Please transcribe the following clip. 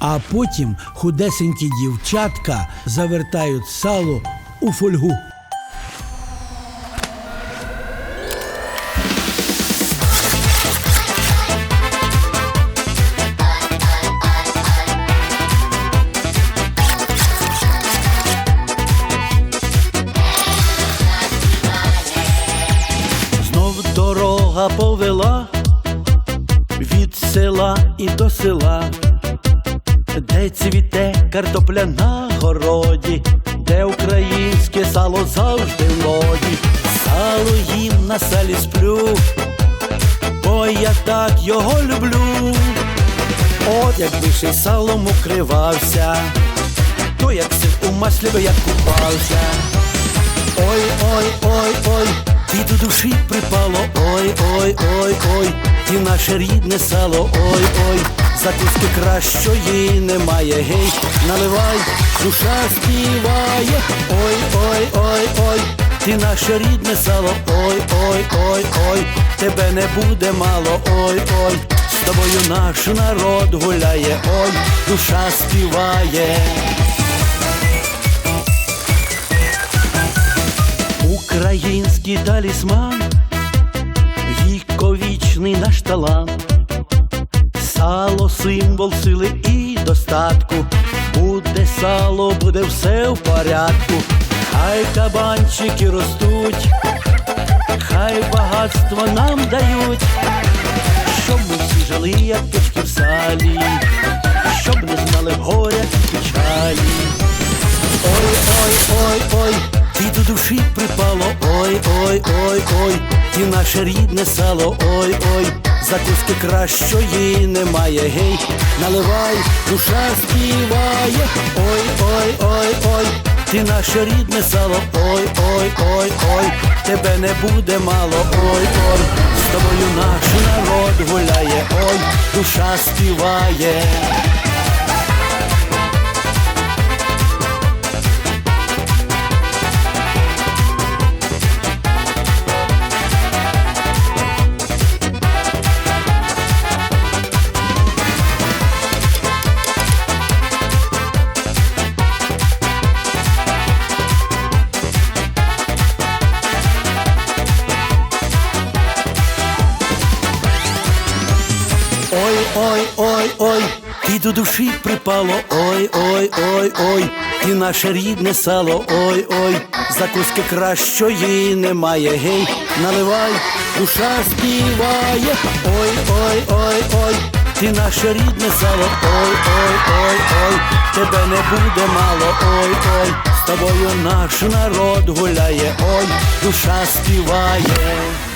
А потім худесенькі дівчатка завертають сало у фольгу. Дорога повела від села і до села, де цвіте картопля на городі, де українське сало завжди в моді. Сало їм на салі сплю, бо я так його люблю. От якби ще й салом укривався, то як сир у маслі би я купався. Ой, ой, ой, ой, ти до душі припало, ой, ой, ой, ой, ти наше рідне сало, ой, ой, закуски кращої немає, гей, наливай, душа співає, ой, ой, ой, ой, ти наше рідне сало, ой, ой, ой, ой, тебе не буде мало, ой, ой, з тобою наш народ гуляє, ой, душа співає. Український талісман, віковічний наш талант, сало символ сили і достатку. Буде сало, буде все в порядку. Хай кабанчики ростуть, хай багатство нам дають, щоб ми всі жили, як птички в салі, щоб не знали горя і печалі. Ой, ой, ой, ой, ти до душі припало, ой, ой, ой, ой, ти наше рідне сало, ой, ой, закуски кращої немає, гей, наливай, душа співає, ой, ой, ой, ой, ти наше рідне сало, ой, ой, ой, ой, тебе не буде мало, ой, ой, з тобою наш народ гуляє, ой, душа співає. Ой, ой, ой, ой, ти до душі припало, ой, ой, ой, ой, ти наше рідне сало, ой, ой, закуски кращої немає, гей, наливай, душа співає, ой, ой, ой, ой, ти наше рідне сало, ой, ой, ой, ой, тебе не буде мало, ой, ой, з тобою наш народ гуляє, ой, душа співає.